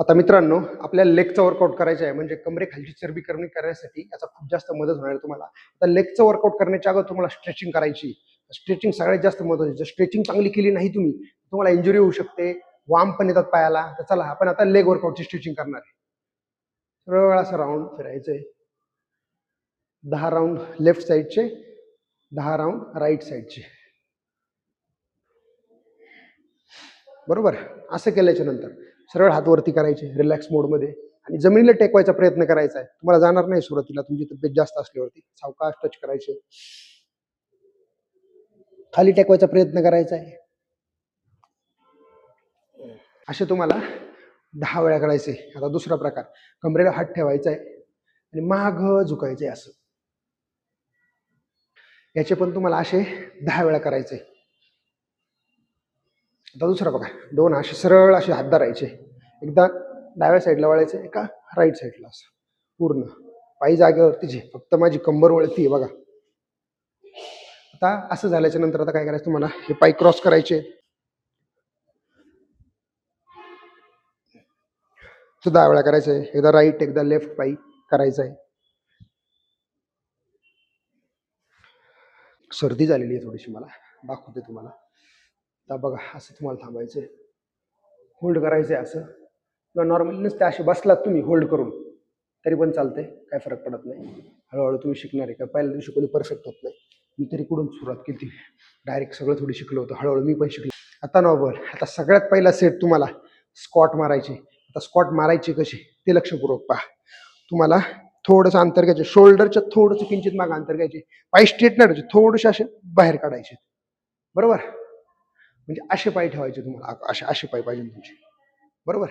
आता मित्रांनो आपल्याला लेगचं वर्कआउट करायचं आहे म्हणजे कमरेखालची चरबी कमी करण्यासाठी याचा खूप जास्त मदत होणार आहे तुम्हाला. आता लेगचं वर्कआउट करण्याच्या अगोदर तुम्हाला स्ट्रेचिंग करायची. स्ट्रेचिंग सगळ्यात जास्त महत्वाची जर स्ट्रेचिंग चांगली केली नाही तुम्ही तुम्हाला इंजुरी होऊ शकते वाम पण येतात पायाला. तर चला आपण आता लेग वर्कआउटची स्ट्रेचिंग करणार आहे. सरळ असं राऊंड फिरायचंय. दहा राऊंड लेफ्ट साईडचे दहा राऊंड राईट साईडचे बरोबर? असं केल्याच्यानंतर. सरळ हात वरती करायचे रिलॅक्स मोडमध्ये आणि जमिनीला टेकवायचा प्रयत्न करायचा आहे. तुम्हाला जाणार नाही सुरुवातीला तुमची तब्येत जास्त असल्यावरती. सावकाश टच करायचे. खाली टेकवायचा प्रयत्न करायचा आहे. असे तुम्हाला दहा वेळा करायचे आता दुसरा प्रकार. कमरेला हात ठेवायचा आहे. आणि माग झुकायचे असं. याचे पण तुम्हाला असे दहा वेळा करायचे आता दुसरा बघा. दोन असे सरळ असे हात धरायचे. एकदा डाव्या साईडला वळायचे एका राईट साईडला असं. पूर्ण. पायी जागेवरतीचे फक्त माझी कंबर वळती आहे बघा. आता असं झाल्याच्यानंतर आता काय करायचं तुम्हाला? हे पाय क्रॉस करायचे. सुद्धा वेळा करायचं आहे एकदा राईट एकदा लेफ्ट पायी करायचं आहे सर्दी झालेली आहे थोडीशी मला. दाखवते तुम्हाला. आता बघा असं तुम्हाला थांबायचं आहे होल्ड करायचं आहे असं. किंवा नॉर्मली नसते असे बसलात तुम्ही होल्ड करून. तरी पण चालते काय फरक पडत नाही. हळूहळू तुम्ही शिकणार आहे का? पहिल्या दिवशी कोणी परफेक्ट होत नाही. मी तरी कुठून सुरुवात केली? डायरेक्ट सगळं थोडी शिकलो होतं. हळूहळू मी पण शिकलो. आता नॉबल आता सगळ्यात पहिला सेट तुम्हाला स्कॉट मारायचे. आता स्कॉट मारायचे कसे ते लक्षपूर्वक पहा. तुम्हाला थोडंसं अंतर घ्यायचे. शोल्डरच्या थोडंसं किंचित मागं अंतर घ्यायचे. पाय स्ट्रेट नाही थोडेसे असे बाहेर काढायचे. बरोबर? म्हणजे असे पाय ठेवायचे तुम्हाला असे असे पाय पाहिजे तुमचे. बरोबर?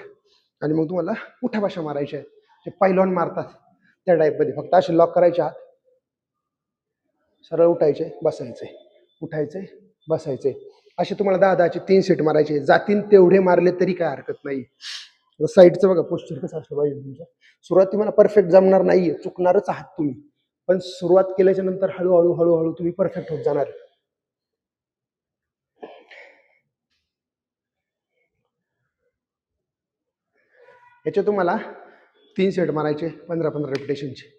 आणि मग तुम्हाला उठ्या भाषा मारायच्या आहेत. जे पायलॉन मारतात त्या टाईपमध्ये. फक्त असे लॉक करायचे हात सरळ उठायचे बसायचे. उठायचे बसायचे. असे तुम्हाला दहा दहाचे तीन सीट मारायचे जातीन तेवढे मारले तरी काय हरकत नाही. साईडचं बघा पोस्चर कसं असलं पाहिजे तुमचं. सुरुवात तुम्हाला परफेक्ट जमणार नाहीये. चुकणारच आहात तुम्ही. पण सुरुवात केल्याच्यानंतर हळूहळू हळूहळू तुम्ही परफेक्ट होत जाणार. याचे तुम्हाला तीन सेट मारायचे पंधरा पंधरा रेपिटेशनचे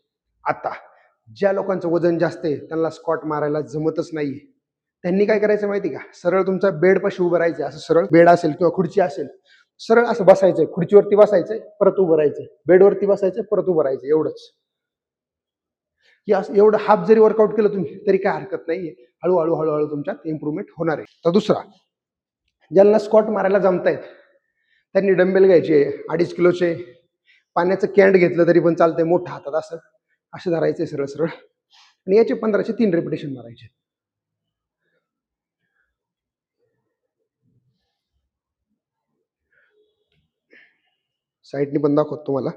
आता ज्या लोकांचं वजन जास्त आहे त्यांना स्कॉट मारायला जमतच नाहीये. त्यांनी काय करायचं माहिती का? सरळ तुमचा बेड पाशी उभं राहायचं असं सरळ बेड असेल किंवा खुर्ची असेल सरळ असं बसायचंय. खुर्चीवरती बसायचंय परत उभं राहायचंय. बेडवरती बसायचंय परत उभं राहायचं एवढंच. की असं एवढं हाफ जरी वर्कआउट केलं तुम्ही तरी काय हरकत नाहीये. हळूहळू हळूहळू तुमच्यात इम्प्रुव्हमेंट होणार आहे. तर दुसरा ज्यांना स्कॉट मारायला जमतायत त्यांनी डंबेल घ्यायचे अडीच किलोचे. पाण्याचं कॅन्ड घेतलं तरी पण चालतंय मोठं हातात असं. असं धरायचं सरळ सरळ. आणि याचे पंधराचे तीन रेपिटेशन मारायचे. साईडनी पण दाखवतो तुम्हाला.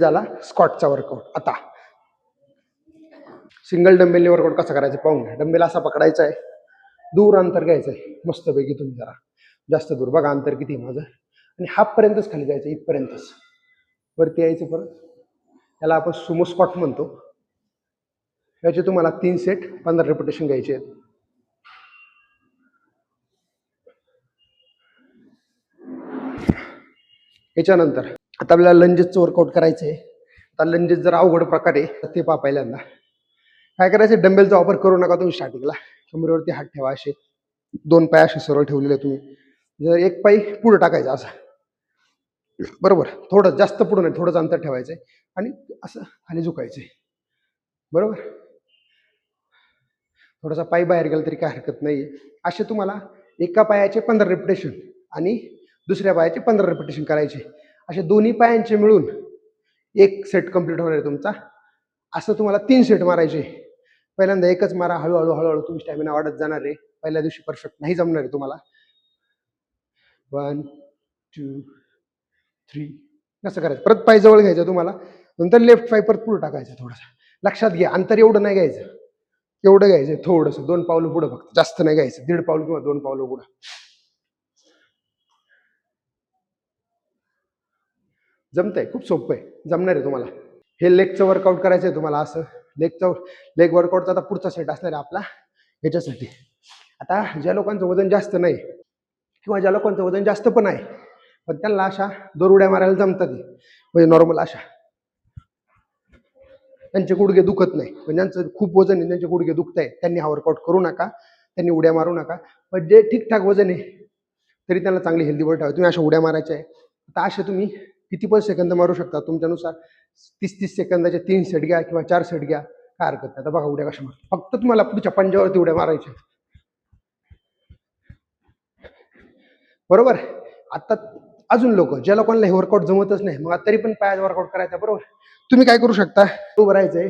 झाला स्कॉटचा वर्कआउट आता. सिंगल डंबेलने वर्कआउट कसा करायचं? पाहून घ्या. डंबेल असा पकडायचा आहे. दूर अंतर घ्यायचं आहे. मस्तपैकी तुम्ही जरा. जास्त दूर. बघा अंतर किती आहे माझं. आणि हाफपर्यंतच खाली जायचं इथपर्यंतच. वरती यायचं परत. याला आपण सुमो स्पॉट म्हणतो. याचे तुम्हाला तीन सेट पंधरा रेपुटेशन घ्यायचे आहेत. याच्यानंतर आता आपल्याला लंजेसचं वर्कआउट करायचं आहे. आता लंजेस जर अवघड प्रकारे तर ते पहा पहिल्यांदा. काय करायचं? डंबेलचा वापर करू नका तुम्ही स्टार्टिंगला कमरेवरती हात ठेवा असे. दोन पाय असे सरळ ठेवलेले तुम्ही. जर एक पाय पुढे टाकायचा असा. बरोबर. थोडं जास्त पुढं नाही थोडंच अंतर ठेवायचं आहे. आणि असं खाली झुकायचं आहे. बरोबर? थोडासा पाय बाहेर गेला तरी काय हरकत नाही असे तुम्हाला एका पायाचे पंधरा रेपिटेशन आणि दुसऱ्या पायाचे पंधरा रेपिटेशन करायचे. असे दोन्ही पायांचे मिळून एक सेट कंप्लीट होणार आहे तुमचा. असं तुम्हाला तीन सेट मारायचे. पहिल्यांदा एकच मारा हळूहळू हळूहळू तुम्ही स्टॅमिना वाढत जाणार आहे. पहिल्या दिवशी परफेक्ट नाही जमणार आहे तुम्हाला. वन टू थ्री कसं करायचं? परत पाय जवळ घ्यायचं तुम्हाला. नंतर लेफ्ट पाय परत पुढे टाकायचं थोडासा. लक्षात घ्या अंतर एवढं नाही घ्यायचं. एवढं घ्यायचं थोडंसं. दोन पावलं पुढं फक्त. जास्त नाही घ्यायचं. दीड पाऊल किंवा दोन पावलं पुढं. जमतंय. खूप सोपं आहे. जमणार आहे तुम्हाला. हे लेगचं वर्कआउट करायचं आहे तुम्हाला असं. लेगचा लेग वर्कआउटचा आता पुढचा सेट असणार आहे आपला ह्याच्यासाठी आता ज्या लोकांचं वजन जास्त नाही किंवा ज्या लोकांचं वजन जास्त पण आहे पण त्यांना अशा दोर उड्या मारायला जमतात म्हणजे नॉर्मल अशा. त्यांचे गुडघे दुखत नाही. पण ज्यांचं खूप वजन आहे त्यांचे गुडघे दुखत आहे त्यांनी हा वर्कआउट करू नका त्यांनी उड्या मारू नका. पण जे ठीकठाक वजन आहे तरी त्यांना चांगली हेल्दी बॉडी ठेवा तुम्ही अशा उड्या मारायच्या आहे. आता असे तुम्ही किती पण सेकंद मारू शकता तुमच्यानुसार. तीस तीस सेकंदाच्या तीन सेट घ्या किंवा चार सेट घ्या. काय हरकत नाही. आता बघा उड्या कशा मारतो फक्त तुम्हाला पुढच्या पंजावरती उड्या मारायच्या बरोबर? आता अजून लोक ज्या लोकांना हे वर्कआउट जमतच नाही मग तरी पण पायाचा वर्कआउट करायचा बरोबर? तुम्ही काय करू शकता? उभं राहायचंय.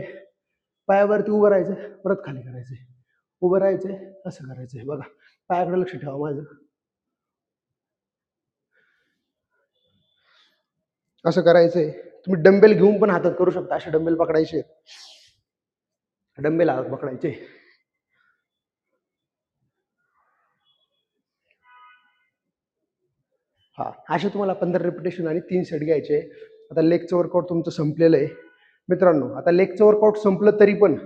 पायावरती उभं राहायचं परत खाली करायचंय. उभं राहायचंय असं करायचंय. बघा पायाकडे लक्ष ठेवा माझं. असं करायचंय. तुम्ही डंबेल घेऊन पण हातात करू शकता असे डंबेल पकडायचे. डंबेल हातात पकडायचे. हा असे तुम्हाला पंधरा रिपिटेशन आणि तीन सेट घ्यायचे. आता लेगचं वर्कआउट तुमचं संपलेलं आहे. मित्रांनो आता लेगचं वर्कआउट संपलं तरी पण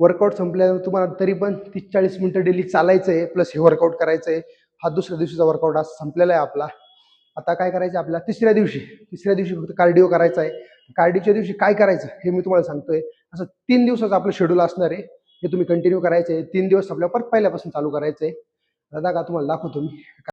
वर्कआउट संपल्यावर तुम्हाला तरी पण तीस चाळीस मिनिटं डेली चालायचं आहे प्लस हे वर्कआउट करायचं आहे हा दुसऱ्या दिवशीचा वर्कआउट आज संपलेला आहे आपला. आता काय करायचं आपल्याला? तिसऱ्या दिवशी तिसऱ्या दिवशी फक्त कार्डिओ करायचा आहे. कार्डिओच्या दिवशी काय करायचं हे मी तुम्हाला सांगतोय. असं तीन दिवसाचं आपलं शेड्यूल असणार आहे. हे तुम्ही कंटिन्यू करायचं आहे. तीन दिवस आपल्या परत पहिल्यापासून चालू करायचं आहे. दादा का तुम्हाला दाखवतो मी.